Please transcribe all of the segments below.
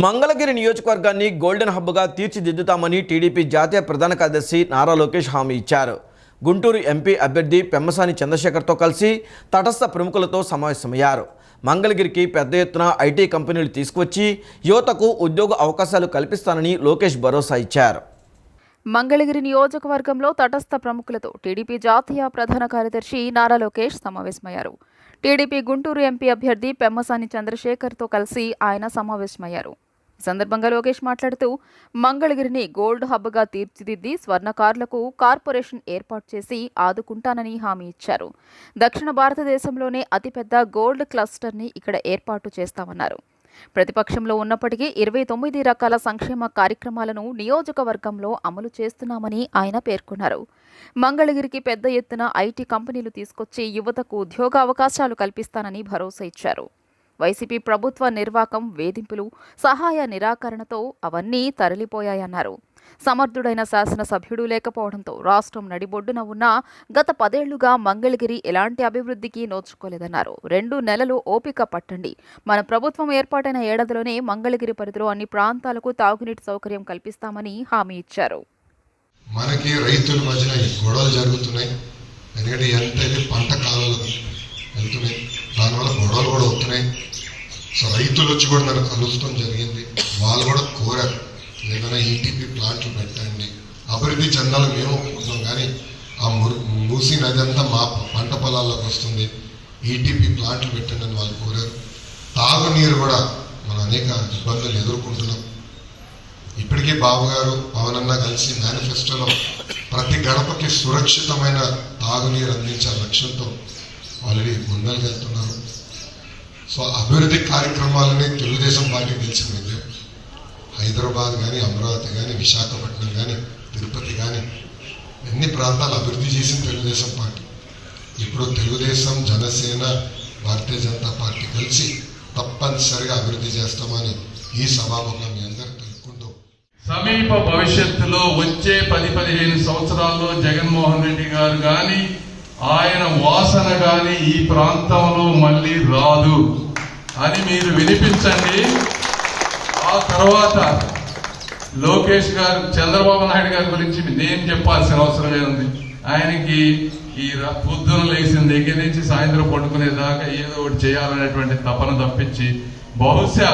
మంగళగిరి నియోజకవర్గాన్ని గోల్డెన్ హబ్గా తీర్చిదిద్దుతామని టీడీపీ జాతీయ ప్రధాన కార్యదర్శి నారా లోకేష్ హామీ ఇచ్చారు. గుంటూరు ఎంపీ అభ్యర్థి పెమ్మసాని చంద్రశేఖర్తో కలిసి తటస్థ ప్రముఖులతో సమావేశమయ్యారు. మంగళగిరికి పెద్ద ఎత్తున ఐటీ కంపెనీలు తీసుకువచ్చి యువతకు ఉద్యోగ అవకాశాలు కల్పిస్తానని లోకేష్ భరోసా ఇచ్చారు. మంగళగిరి నియోజకవర్గంలో తటస్థ ప్రముఖులతో టీడీపీ జాతీయ ప్రధాన కార్యదర్శి నారా లోకేష్ సమావేశమయ్యారు. టీడీపీ గుంటూరు ఎంపీ అభ్యర్థి పెమ్మసాని చంద్రశేఖర్తో కలిసి ఆయన సమావేశమయ్యారు. సందర్భంగా లోకేష్ మాట్లాడుతూ మంగళగిరిని గోల్డ్ హబ్గా తీర్చిదిద్ది స్వర్ణకారులకు కార్పొరేషన్ ఏర్పాటు చేసి ఆదుకుంటానని హామీ ఇచ్చారు. దక్షిణ భారతదేశంలోనే అతిపెద్ద గోల్డ్ క్లస్టర్ని ఇక్కడ ఏర్పాటు చేస్తామన్నారు. ప్రతిపక్షంలో ఉన్నప్పటికీ ఇరవై తొమ్మిది రకాల సంక్షేమ కార్యక్రమాలను నియోజకవర్గంలో అమలు చేస్తున్నామని ఆయన పేర్కొన్నారు. మంగళగిరికి పెద్ద ఎత్తున ఐటీ కంపెనీలు తీసుకొచ్చి యువతకు ఉద్యోగ అవకాశాలు కల్పిస్తానని భరోసా ఇచ్చారు. వైసీపీ ప్రభుత్వ నిర్వాకం వేధింపులు సహాయ నిరాకరణతో అవన్నీ తరలిపోయాయన్నారు. సమర్థుడైన శాసనసభ్యుడు లేకపోవడంతో రాష్ట్రం నడిబొడ్డున ఉన్న గత పదేళ్ళుగా మంగళగిరి ఎలాంటి అభివృద్ధికి నోచుకోలేదన్నారు. రెండు నెలలు ఓపిక పట్టండి. మన ప్రభుత్వం ఏర్పాటైన ఏడాదిలోనే మంగళగిరి పరిధిలో అన్ని ప్రాంతాలకు తాగునీటి సౌకర్యం కల్పిస్తామని హామీ ఇచ్చారు. మనకి రైతుల మధ్యన గొడవలు జరుగుతున్నాయి. ఎందుకంటే ఎంత ఇది పంట కాలాలు వెళ్తున్నాయి. దానివల్ల గొడవలు కూడా అవుతున్నాయి. సో రైతులు వచ్చి కూడా నన్ను కలుస్తాం జరిగింది. వాళ్ళు కూడా కోరారు. ఏదైనా ఈటీపీ ప్లాంట్లు పెట్టండి. అభివృద్ధి చెందాలి మేము అనుకుంటున్నాం కానీ ఆ మురు మూసి నది అంతా మా పంట పొలాల్లోకి వస్తుంది. ఈటీపీ ప్లాంట్లు పెట్టండి అని వాళ్ళు కోరారు. తాగునీరు కూడా మనం అనేక ఇబ్బందులు ఎదుర్కొంటున్నాం. ఇప్పటికే బాబు గారు పవన్ అన్న కలిసి మేనిఫెస్టోలో ప్రతి గడపకి సురక్షితమైన తాగునీరు అందించే లక్ష్యంతో. ఆల్రెడీ ముందరికి వెళ్తున్నారు సో అభివృద్ధి కార్యక్రమాలని తెలుగుదేశం పార్టీ గెలిచిన హైదరాబాద్ కానీ అమరావతి కానీ విశాఖపట్నం కానీ తిరుపతి కానీ ఎన్ని ప్రాంతాలు అభివృద్ధి చేసింది తెలుగుదేశం పార్టీ. ఇప్పుడు తెలుగుదేశం జనసేన భారతీయ జనతా పార్టీ కలిసి తప్పనిసరిగా అభివృద్ధి చేస్తామని ఈ సభాముఖంగా మీ అందరూ తెలుపుకుంటూ సమీప భవిష్యత్తులో వచ్చే పది పదిహేను సంవత్సరాల్లో జగన్మోహన్ రెడ్డి గారు కానీ ఆయన వాసన కానీ ఈ ప్రాంతంలో మళ్ళీ రాదు. అని మీరు వినిపించండి. ఆ తర్వాత లోకేష్ గారు చంద్రబాబు నాయుడు గారి గురించి నేను చెప్పాల్సిన అవసరం ఉంది ఆయనకి ఈ పొద్దున లేచిన దగ్గర నుంచి సాయంత్రం పడుకునే దాకా ఏదో ఒకటి చేయాలనేటువంటి తపన తప్పించి బహుశా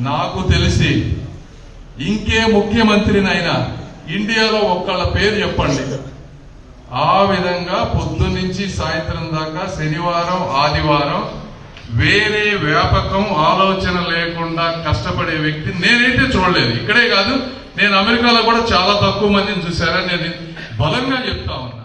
నాకు తెలిసి ఇంకే ముఖ్యమంత్రినైనా ఇండియాలో ఒక్కళ్ళ పేరు చెప్పండి. ఆ విధంగా పొద్దున్నుంచి సాయంత్రం దాకా శనివారం ఆదివారం వేరే వ్యాపకం ఆలోచన లేకుండా కష్టపడే వ్యక్తి నేనైతే చూడలేదు. ఇక్కడే కాదు నేను అమెరికాలో కూడా చాలా తక్కువ మందిని చూశారని నేను బలంగా చెప్తా ఉన్నా.